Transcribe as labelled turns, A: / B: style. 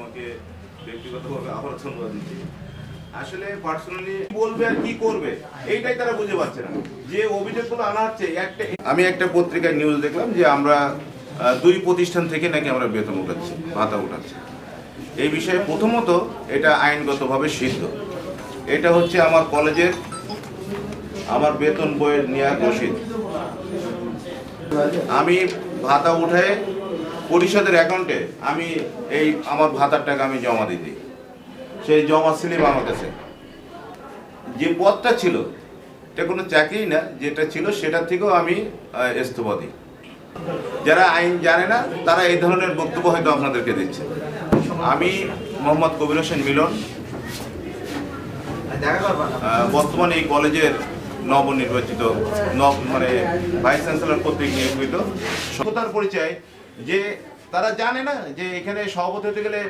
A: তোমাকে ব্যক্তিগতভাবে আবার ধন্যবাদ দিচ্ছি। আসলে পার্সোনালি বলবে আর কি করবে, এইটাই তারা বুঝে পাচ্ছে না। যে অভিযোগগুলো আনা হচ্ছে, একটা আমি একটা পত্রিকায় নিউজ দেখলাম যে আমরা দুই প্রতিষ্ঠান থেকে নাকি আমরা বেতন উঠাচ্ছি, ভাতা উঠাচ্ছি। এই বিষয়ে প্রথমত এটা আইনগতভাবে সিদ্ধ। এটা হচ্ছে আমার কলেজের, আমার বেতন বইয়ের নেওয়ার রসিদ। আমি ভাতা উঠে পরিষদের অ্যাকাউন্টে আমি এই আমার ভাতার টাকা আমি জমা দিই। সেই জমা স্লিপ আমার কাছে। যে পদটা ছিল, এটা কোনো চাকরি না, যেটা ছিল সেটার থেকেও আমি ইস্তফা দিই। যারা আইন জানে না, তারা এই ধরনের বক্তব্য হয়তো আপনাদেরকে দিচ্ছে। আমি মোহাম্মদ কবির হোসেন মিলন। বর্তমানে এই কলেজের নবনির্বাচিত নব মানে ভাইস চ্যান্সেলর কর্তৃক নিয়োজিত। সততার পরিচয় যে তারা জানে না যে এখানে সভাপতি হতে গেলে